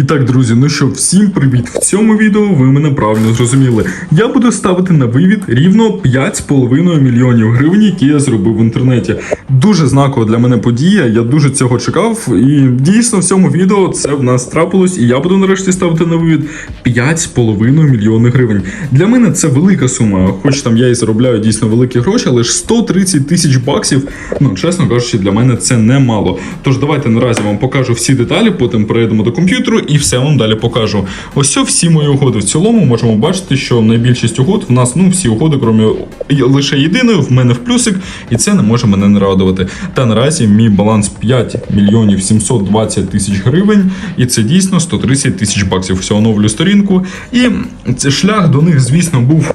І так, друзі, ну що, всім привіт! В цьому відео ви мене правильно зрозуміли. Я буду ставити на вивід рівно 5,5 мільйонів гривень, які я зробив в інтернеті. Дуже знакова для мене подія. Я дуже цього чекав. І дійсно в цьому відео це в нас трапилось, і я буду нарешті ставити на вивід 5,5 мільйонів гривень. Для мене це велика сума, хоч там я і заробляю дійсно великі гроші, але ж 130 тисяч баксів. Ну чесно кажучи, для мене це немало. Тож давайте наразі вам покажу всі деталі, потім перейдемо до комп'ютеру і все вам далі покажу. Ось всі мої угоди. В цілому можемо бачити, що найбільшість угод в нас ну всі угоди, крім лише єдиної, в мене в плюсик, і це не може мене не радувати. Та наразі мій баланс 5 мільйонів 720 тисяч гривень, і це дійсно 130 тисяч баксів. Все оновлю сторінку. І шлях до них, звісно, був.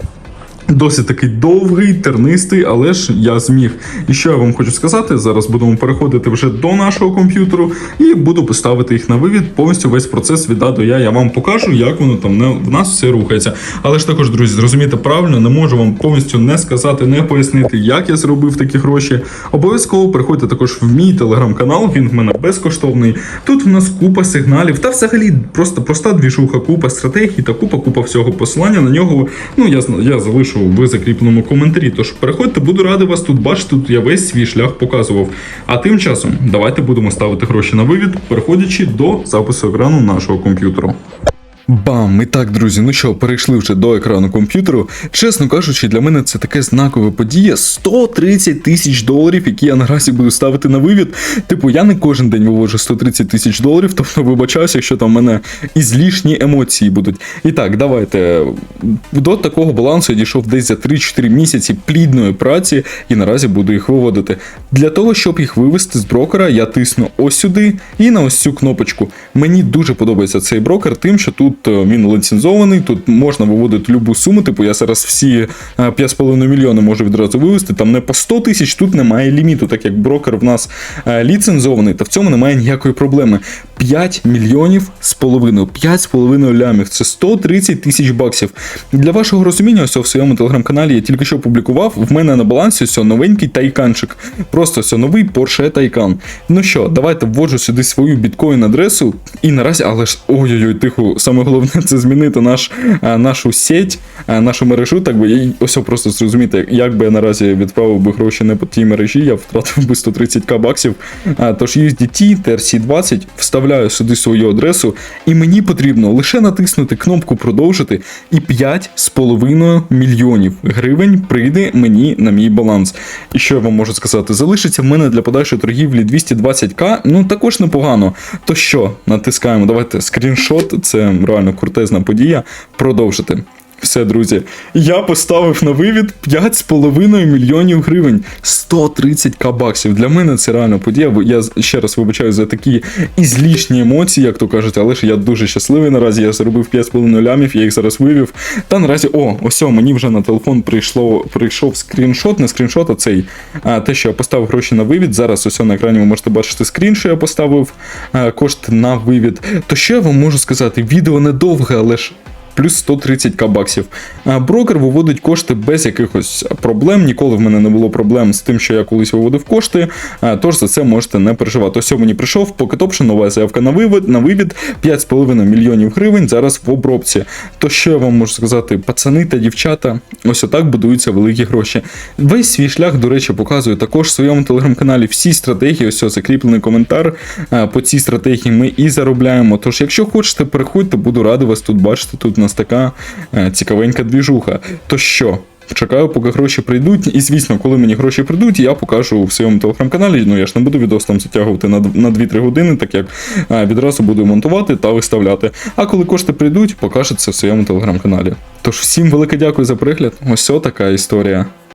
Досить такий довгий, тернистий, але ж я зміг. І що я вам хочу сказати, зараз будемо переходити вже до нашого комп'ютеру і буду поставити їх на вивід. Повністю весь процес від А до Я. Я вам покажу, як воно там не в нас все рухається. Але ж також, друзі, зрозумійте правильно, не можу вам повністю не сказати, не пояснити, як я зробив такі гроші. Обов'язково приходьте також в мій телеграм-канал. Він в мене безкоштовний. Тут в нас купа сигналів, та взагалі просто проста двіжуха, купа стратегій та купа, купа всього посилання на нього. Ну я я залишу в закріпленому коментарі. Тож переходьте, буду радий вас тут бачити. Тут я весь свій шлях показував. А тим часом давайте будемо ставити гроші на вивід, переходячи до запису екрану нашого комп'ютеру. Бам! І так, друзі, ну що, перейшли вже до екрану комп'ютеру. Чесно кажучи, для мене це таке знакове подія. 130 тисяч доларів, які я наразі буду ставити на вивід. Типу, я не кожен день вивожу 130 тисяч доларів, тобто вибачаюся, якщо там в мене ізлішні емоції будуть. І так, давайте. До такого балансу я дійшов десь за 3-4 місяці плідної праці і наразі буду їх виводити. Для того, щоб їх вивести з брокера, я тисну ось сюди і на ось цю кнопочку. Мені дуже подобається цей брокер, тим, що тут е, він ліцензований, тут можна виводити любу суму. Типу, я зараз всі е, 5,5 мільйони можу відразу вивести. Там не по 100 тисяч, тут немає ліміту, так як брокер в нас е, ліцензований, та в цьому немає ніякої проблеми. 5 мільйонів з половиною, 5 з половиною лямів. Це 130 тисяч баксів. Для вашого розуміння, ось в своєму телеграм-каналі я тільки що публікував. В мене на балансі ось новенький тайканчик. Просто ось новий Porsche Taycan. Ну що, давайте вводжу сюди свою біткоін адресу. І наразі, але ж ой-ой-ой, тихо, саме головне це змінити наш, нашу сеть, нашу мережу. Так би я ось просто зрозуміти, як би я наразі відправив би гроші не по тій мережі, я втратив би 130к баксів. Тож USDT TRC20 вставляю сюди свою адресу, і мені потрібно лише натиснути кнопку продовжити, і 5,5 мільйонів гривень прийде мені на мій баланс. І що я вам можу сказати? Залишиться в мене для подальшої торгівлі 220к, ну також непогано. То що, натискаємо, давайте скріншот, це реально крутезна подія. Продовжити. Все, друзі, я поставив на вивід 5,5 мільйонів гривень, 130к баксів. Для мене це реально подія. Я ще раз вибачаю за такі ізлішні емоції, як то кажуть, але ж я дуже щасливий наразі. Я заробив 5,5 лямів, я їх зараз вивів. Та наразі, о, ось мені вже на телефон прийшло, прийшов скріншот, не скріншот, а цей. А, те, що я поставив гроші на вивід. Зараз ось на екрані ви можете бачити скрін, що я поставив кошти на вивід. То що я вам можу сказати? Відео недовге, але ж плюс 130к баксів. Брокер виводить кошти без якихось проблем. Ніколи в мене не було проблем з тим, що я колись виводив кошти. Тож за це можете не переживати. Ось мені прийшов Pocket нова заявка на вивід, на вивід 5,5 мільйонів гривень зараз в обробці. То що я вам можу сказати, пацани та дівчата, ось отак будуються великі гроші. Весь свій шлях, до речі, показую також в своєму телеграм-каналі всі стратегії. Ось ось закріплений коментар. По цій стратегії ми і заробляємо. Тож, якщо хочете, переходьте, буду радий вас тут бачити. Тут у нас така е, цікавенька двіжуха. То що? Чекаю, поки гроші прийдуть. І звісно, коли мені гроші прийдуть, я покажу в своєму телеграм-каналі. Ну я ж не буду відос там затягувати на, на 2-3 години, так як е, відразу буду монтувати та виставляти. А коли кошти прийдуть, покажеться в своєму телеграм-каналі. Тож всім велике дякую за перегляд. Ось така історія.